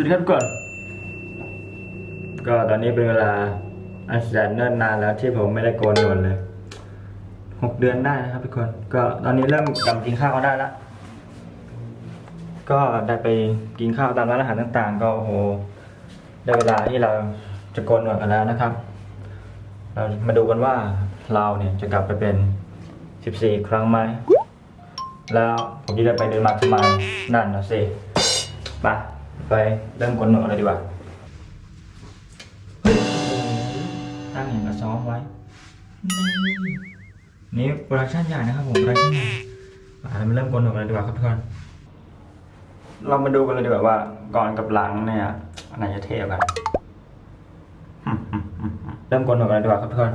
สวัสดีครับทุกคนก็ตอนนี้เป็นเวลาอันแสนเนิ่นนานแล้วที่ผมไม่ได้โกนหนวดเลยหกเดือนได้นะครับทุกคน ก็ตอนนี้เริ่มกลับกินข้าวก็ได้ละก็ได้ไปกินข้าวตามร้านอาหารต่างๆ ก็โอ้โหได้เวลาที่เราจะโกนหนวดกันแล้วนะครับ เรามาดูกันว่าเราเนี่ยจะกลับไปเป็น 14 ครั้งไหมแล้วผมจะได้ไปเดินมาทำไมนั่นนะสิไป ไปเริ่มกดหนวดกันเลยดีกว่าเฮ้ยตั้งอย่างกับซ้อมไว้นี่นี่โปรดักชั่นใหญ่นะครับผมโปรดักชั่นใหญ่ไปเรามาเริ่มกดหนวดกันเลยดีกว่าครับทุกคนเรามาดูกันเลยดีกว่าว่า ก่อนกับหลังเนี่ยอันไหนจะเท่กว่ากันเริ่มกดหนวดกันเลยดีกว่าครับทุกคน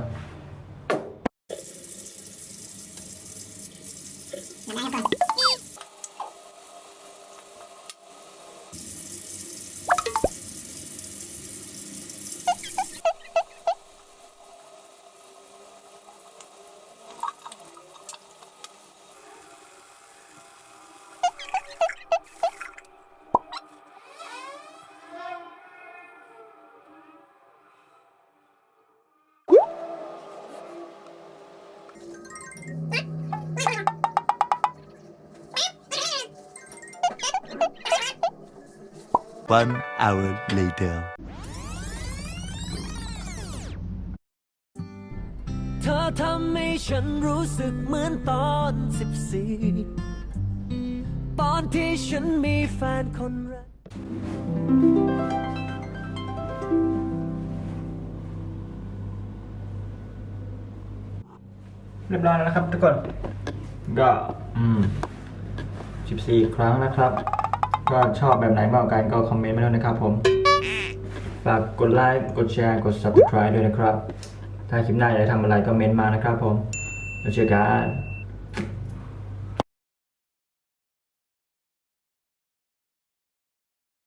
One hour later. เธอทำให้ฉันรู้สึกเหมือนตอนสิบสี่ตอนที่ฉันมีแฟนคนแรกเรียบร้อยแล้วนะครับทุกคน ก็อืม14 ครั้งนะครับ ก็ชอบแบบไหนมากกว่ากันก็คอมเมนต์มาด้วยนะครับผม ฝากกดไลค์ กดแชร์ กด subscribe ด้วยนะครับ ถ้าคลิปหน้าอยากให้ทำอะไรก็เมนต์มานะครับผม แล้วเจอกัน